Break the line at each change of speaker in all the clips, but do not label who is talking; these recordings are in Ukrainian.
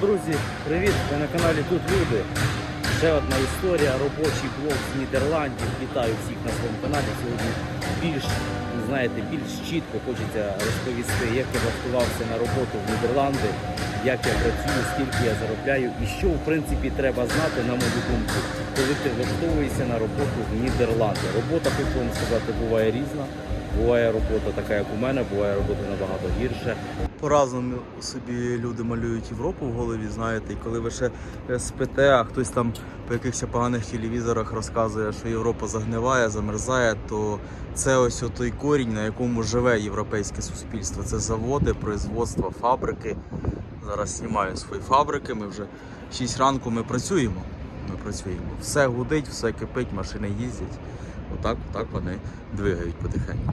Ну, друзі, привіт! Ви на каналі Тут Люди. Ще одна історія, робочий блог з Нідерландів. Вітаю всіх на своєму каналі. Сьогодні більш, знаєте, більш чітко хочеться розповісти, як я влаштувався на роботу в Нідерланди, як я працюю, скільки я заробляю і що в принципі треба знати, на мою думку, коли ти влаштовуєшся на роботу в Нідерланди. Робота, хочу вам сказати, буває різна. Буває робота така, як у мене, буває робота набагато гірше.
По-разному собі люди малюють Європу в голові, знаєте, і коли ви ще е, спите, а хтось там по якихось поганих телевізорах розказує, що Європа загниває, замерзає, то це ось той корінь, на якому живе європейське суспільство. Це заводи, производства, фабрики. Зараз знімаю свої фабрики. Ми вже 6 ранку ми працюємо. Ми працюємо. Все гудить, все кипить, машини їздять. Отак, отак вони двигають потихеньку.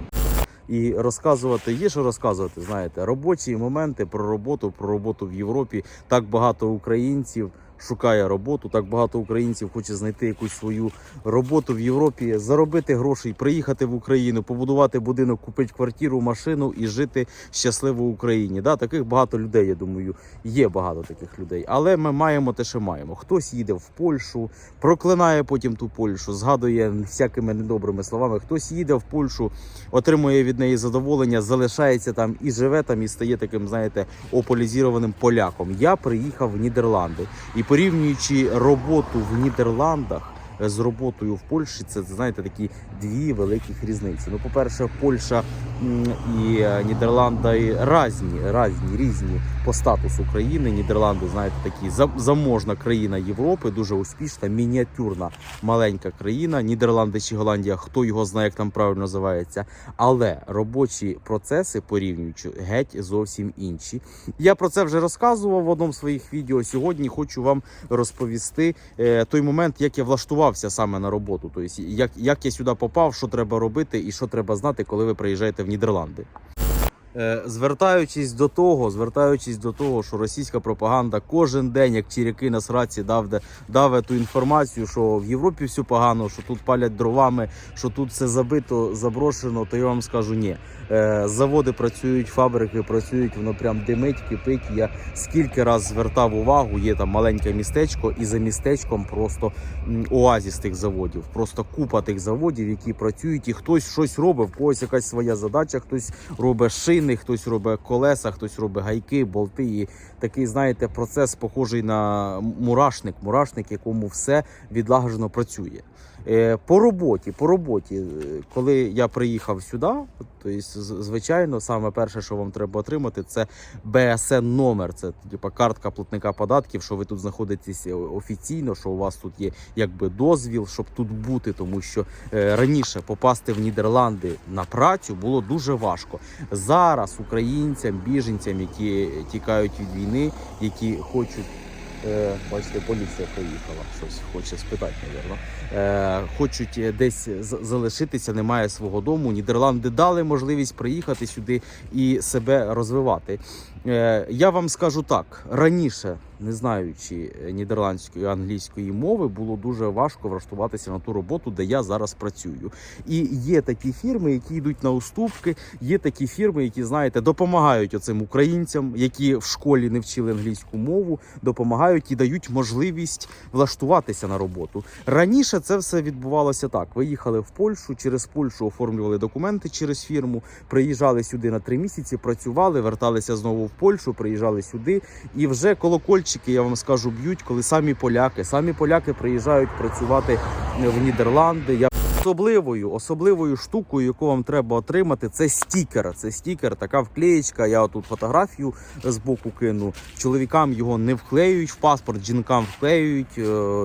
І розказувати є що розказувати. Знаєте, робочі моменти про роботу, про роботу в Європі. Так багато українців шукає роботу, так багато українців хоче знайти якусь свою роботу в Європі, заробити грошей, приїхати в Україну, побудувати будинок, купити квартиру, машину і жити щасливо в Україні. Да, таких багато людей. Я думаю, є багато таких людей. Але ми маємо те, що маємо. Хтось їде в Польщу, проклинає потім ту Польщу, згадує всякими недобрими словами. Хтось їде в Польщу, отримує від неї задоволення, залишається там і живе там, і стає таким, знаєте, ополізірованим поляком. Я приїхав в Нідерланди і порівнюючи роботу в Нідерландах. З роботою в Польщі це знаєте такі дві великих різниці. Ну, по-перше, Польща і е, Нідерланди різні, різні, різні по статусу країни. Нідерланди, знаєте, такі заможна країна Європи, дуже успішна, мініатюрна маленька країна. Нідерланди чи Голландія, хто його знає, як там правильно називається. Але робочі процеси порівнюючи геть зовсім інші. Я про це вже розказував в одному з своїх відео. Сьогодні хочу вам розповісти е, той момент, як я влаштувався саме на роботу. Тобто, як, як я сюди попав, що треба робити і що треба знати, коли ви приїжджаєте в Нідерланди. Е, Звертаючись до того, звертаючись до того, що російська пропаганда кожен день, як чиряки на сраці, давде даве ту інформацію, що в Європі все погано, що тут палять дровами, що тут все забито, заброшено, то я вам скажу ні. Е, Заводи працюють, фабрики працюють, воно прям димить, кипить. Я скільки раз звертав увагу, є там маленьке містечко, і за містечком просто оазіс тих заводів. Просто купа тих заводів, які працюють, і хтось щось робить, в когось якась своя задача, хтось робить шини, хтось робить колеса, хтось робить гайки, болти. І такий, знаєте, процес похожий на мурашник, мурашник, якому все відлагоджено працює. Е, По роботі, по роботі, е, коли я приїхав сюди, з- звичайно, саме перше, що вам треба отримати, це БСН номер. Це типа картка платника податків, що ви тут знаходитесь е, офіційно, що у вас тут є якби дозвіл, щоб тут бути, тому що раніше попасти в Нідерланди на працю було дуже важко. Зараз українцям, біженцям, які тікають від війни, які хочуть. Е, бачите, поліція приїхала, щось хоче спитати, мабуть. Е, хочуть е, десь залишитися, немає свого дому. Нідерланди дали можливість приїхати сюди і себе розвивати. Е, я вам скажу так: раніше, не знаючи е, нідерландської англійської мови, було дуже важко влаштуватися на ту роботу, де я зараз працюю. І є такі фірми, які йдуть на уступки. Є такі фірми, які знаєте, допомагають оцим українцям, які в школі не вчили англійську мову, допомагають і дають можливість влаштуватися на роботу. Раніше це все відбувалося так: ви їхали в Польщу, через Польщу оформлювали документи через фірму, приїжджали сюди на три місяці, працювали, верталися знову в Польщу, приїжджали сюди, і вже колокольчики, я вам скажу, б'ють, коли самі поляки, самі поляки приїжджають працювати в Нідерланди. Особливою, особливою штукою, яку вам треба отримати, це стікер. Це стікер, така вклеєчка. Я тут фотографію з боку кину. Чоловікам його не вклеюють в паспорт, жінкам вклеюють. е,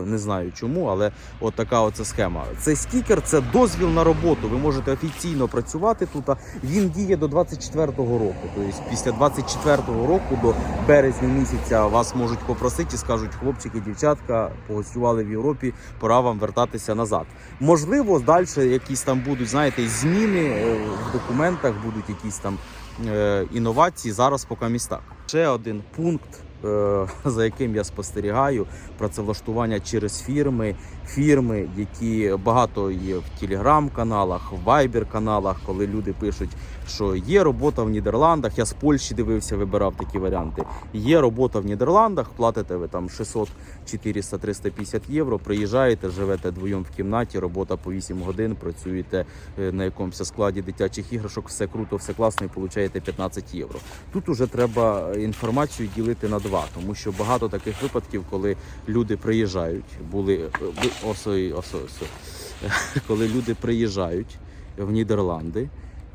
Не знаю чому, але от така оця схема. Це стікер, це дозвіл на роботу. Ви можете офіційно працювати тут. Він діє до 24-го року. Тобто після 24-го року до березня місяця вас можуть попросити і скажуть, хлопчики, дівчатка, погостювали в Європі, пора вам вертатися назад. Можливо, далі якісь там будуть, знаєте, зміни е, в документах, будуть якісь там е, інновації. Зараз поки містак. Ще один пункт, е, за яким я спостерігаю, працевлаштування через фірми. фірми, які багато є в телеграм-каналах, в вайбер-каналах, коли люди пишуть, що є робота в Нідерландах. Я з Польщі дивився, вибирав такі варіанти. Є робота в Нідерландах, платите ви там 600, 400, 350 євро. Приїжджаєте, живете двоєм в кімнаті, робота по 8 годин, працюєте е, на якомусь складі дитячих іграшок, все круто, все класно і получаєте 15 євро. Тут уже треба інформацію ділити на два, тому що багато таких випадків, коли люди приїжджають, були осой, осой, осой. коли люди приїжджають в Нідерланди.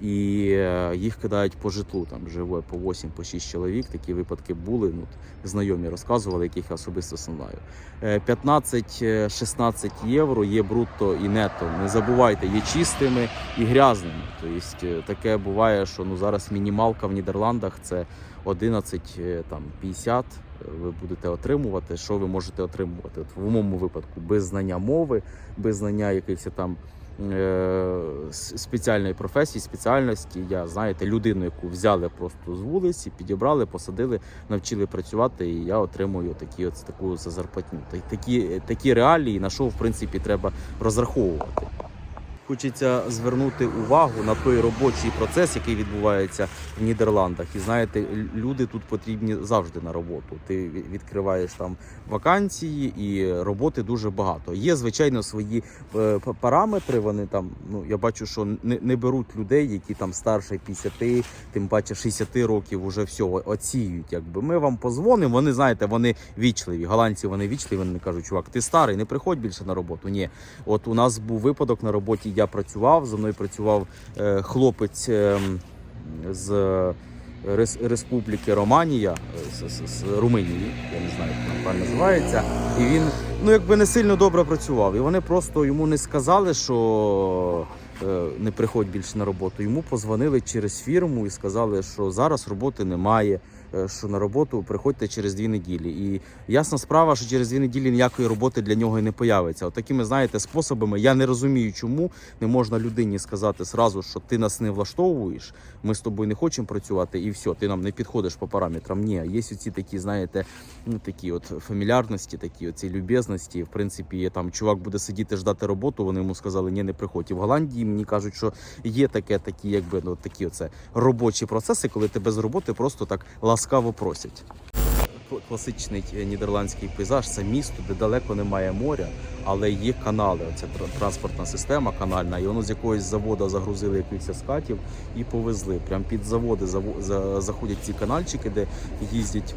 І е, їх кидають по житлу, там живе по 8 по 6 чоловік. Такі випадки були. Ну, знайомі розказували, яких я особисто знаю. Е, 15-16 євро є брутто і нетто. Не забувайте, є чистими і грязними. Тобто е, таке буває, що ну зараз мінімалка в Нідерландах це 11 е, там 50 ви будете отримувати. Що ви можете отримувати? От в моєму випадку без знання мови, без знання якихось там е, спеціальної професії, спеціальності. Я знаєте, людину, яку взяли просто з вулиці, підібрали, посадили, навчили працювати, і я отримую такі от таку за зарплатню. Такі, такі реалії, на що в принципі треба розраховувати. Хочеться звернути увагу на той робочий процес, який відбувається в Нідерландах. І знаєте, люди тут потрібні завжди на роботу. Ти відкриваєш там вакансії, і роботи дуже багато. Є звичайно свої е, параметри. Вони там, ну я бачу, що не, не беруть людей, які там старше 50, тим паче 60 років, уже все оціють. Якби ми вам позвонимо. Вони знаєте, вони вічливі. Голландці вони вічливі. Вони кажуть, чувак, ти старий, не приходь більше на роботу. Ні, От у нас був випадок на роботі. Я працював, за мною працював е, хлопець е, з Рес- Республіки Романія, е, з, з, Румунії, я не знаю, як вона правильно називається. І він ну якби не сильно добре працював. І вони просто йому не сказали, що е, не приходь більше на роботу. Йому позвонили через фірму і сказали, що зараз роботи немає. Е, Що на роботу приходьте через дві неділі, і ясна справа, що через дві неділі ніякої роботи для нього і не появиться. От такими, знаєте, способами я не розумію, чому не можна людині сказати зразу, що ти нас не влаштовуєш, ми з тобою не хочемо працювати, і все, ти нам не підходиш по параметрам. Ні, є оці такі, знаєте, ну такі от фамільярності, такі оці любезності. В принципі, там чувак буде сидіти ждати роботу. Вони йому сказали, ні, не приходь. І в Голландії мені кажуть, що є таке, такі, якби ну такі оце робочі процеси, коли тебе з роботи просто так ласкаво просять. Класичний е, нідерландський пейзаж це місто, де далеко немає моря, але є канали. Оця транспортна система канальна, і воно з якогось заводу загрузили якихось скатів і повезли. Прям під заводи заво- заходять ці канальчики, де їздять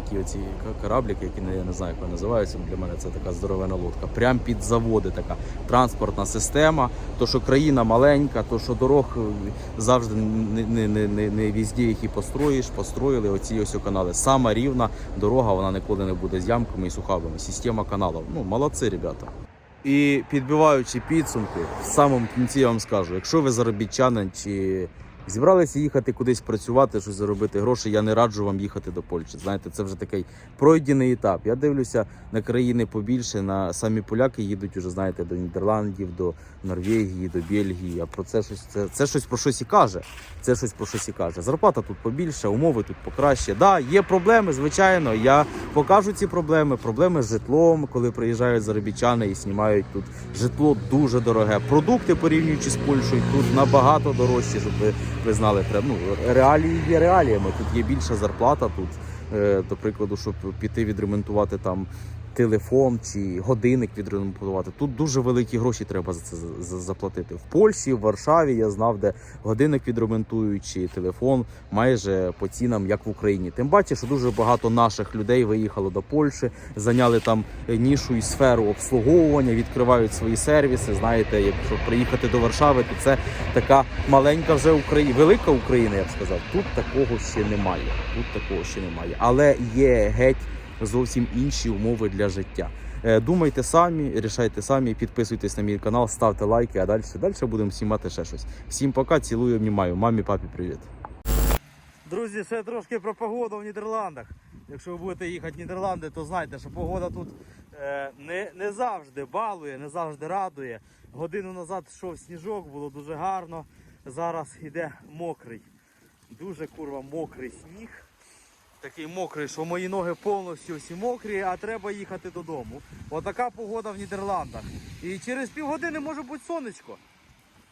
такі оці корабліки, які не, я не знаю, як вони називаються. Для мене це така здоровена лодка. Прям під заводи така транспортна система. То, що країна маленька, то що дорог е, завжди не, не, не, не, не везде їх і построїш, построїли оці ось канали. Сама рівна дорога, вона ніколи не буде з ямками і сухавами. Система каналів. Ну, молодці, ребята. І підбиваючи підсумки, в самому кінці я вам скажу, якщо ви заробітчанин чи зібралися їхати кудись працювати, щось заробити гроші, я не раджу вам їхати до Польщі. Знаєте, це вже такий пройдений етап. Я дивлюся на країни побільше, на самі поляки їдуть уже, знаєте, до Нідерландів, до Норвегії, до Бельгії. А про це щось це, це щось про щось і каже. Це щось про щось і каже. Зарплата тут побільше, умови тут покраще. Да, є проблеми, звичайно. Я покажу ці проблеми. Проблеми з житлом, коли приїжджають заробітчани і знімають тут житло дуже дороге. Продукти порівнюючи з Польщею, тут набагато дорожчі, щоб ви, ви знали. Ну, реалії є реаліями. Тут є більша зарплата. Тут, е, до прикладу, щоб піти відремонтувати там. Телефон чи годинник відремонтувати. Тут дуже великі гроші треба за це за- за- заплатити. В Польщі, в Варшаві я знав, де годинник відремонтують чи телефон майже по цінам, як в Україні. Тим паче, що дуже багато наших людей виїхало до Польщі, зайняли там нішу і сферу обслуговування, відкривають свої сервіси. Знаєте, якщо приїхати до Варшави, то це така маленька вже Україна, велика Україна, я б сказав. Тут такого ще немає. Тут такого ще немає. Але є геть зовсім інші умови для життя. Е, Думайте самі, рішайте самі, підписуйтесь на мій канал, ставте лайки, а далі, далі будемо знімати ще щось. Всім пока, цілую, обнімаю. Мамі, папі, привіт. Друзі, ще трошки про погоду в Нідерландах. Якщо ви будете їхати в Нідерланди, то знайте, що погода тут е, не, не завжди балує, не завжди радує. Годину назад йшов сніжок, було дуже гарно. Зараз іде мокрий. Дуже курва мокрий сніг. Такий мокрий, що мої ноги повністю всі мокрі, а треба їхати додому. Отака погода в Нідерландах. І через півгодини може бути сонечко.